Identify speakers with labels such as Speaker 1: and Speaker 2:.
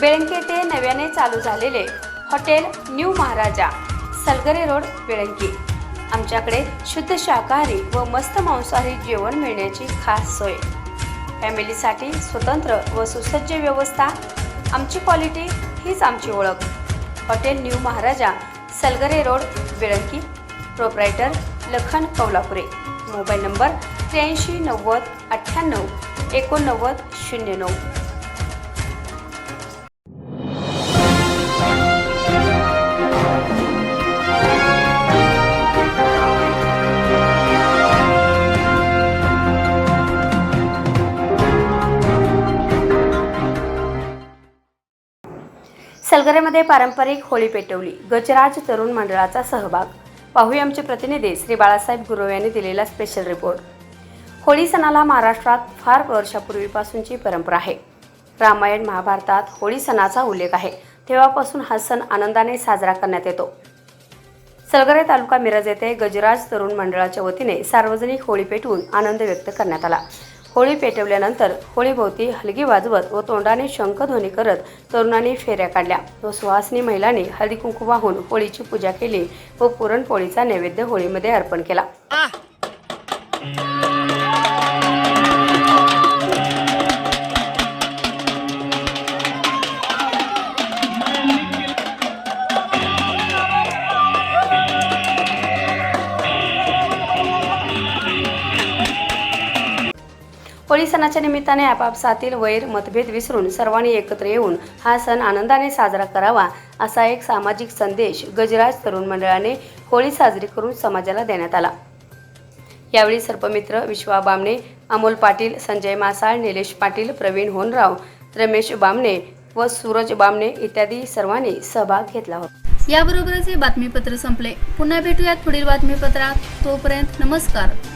Speaker 1: बेळंकी ते नव्याने चालू झालेले hotel new Maharaja Salgare road Belanki. आमच्याकडे शुद्ध शाकाहारी व मस्त मांसाहारी जेवण मिळण्याची खास सोय. फॅमिलीसाठी स्वतंत्र व सुसज्ज व्यवस्था आमची क्वालिटी हीच आमची ओळख. Hotel new Maharaja Salgare road Belanki. Proprietor Lakhan Kaulapure. Mobile number त्र्याऐंशी नव्वद अठ्ठ्याण्णव एकोणनव्वद शून्य नऊ. सलगरेमध्ये पारंपरिक होळी पेटवली. गजराज तरुण मंडळाचा सहभाग. पाहूया आमचे प्रतिनिधी श्री बाळासाहेब गुरव यांनी दिलेला स्पेशल रिपोर्ट होळी सणाला महाराष्ट्रात फार वर्षापूर्वीपासूनची परंपरा आहे. रामायण महाभारतात होळी सणाचा उल्लेख आहे. तेव्हापासून हा सण आनंदाने साजरा करण्यात येतो. सलगरे तालुका मिरज येथे गजराज तरुण मंडळाच्या वतीने सार्वजनिक होळी पेटवून आनंद व्यक्त करण्यात आला. होळी पेटवल्यानंतर होळीभोवती हलगी वाजवत व तोंडाने शंखध्वनी करत तरुणांनी फेऱ्या काढल्या. व सुहासनी महिलांनी हळदी कुंकू वाहून होळीची पूजा केली व पुरणपोळीचा नैवेद्य होळीमध्ये अर्पण केला. होळी सणाच्या निमित्ताने आपापसातील वैर मतभेद विसरून सर्वांनी एकत्र येऊन हा सण आनंदाने साजरा करावा असा एक सामाजिक संदेश गजराज तरुण मंडळाने होळी साजरी करून समाजाला देण्यात आला. यावेळी सर्पमित्र विश्वा बामणे अमोल पाटील संजय मासाळ निलेश पाटील प्रवीण होनराव रमेश बामणे व सूरज बामणे इत्यादी सर्वांनी सहभाग घेतला होता.
Speaker 2: याबरोबरच हे बातमीपत्र संपले. पुन्हा भेटूयात पुढील बातमीपत्रात. तोपर्यंत नमस्कार.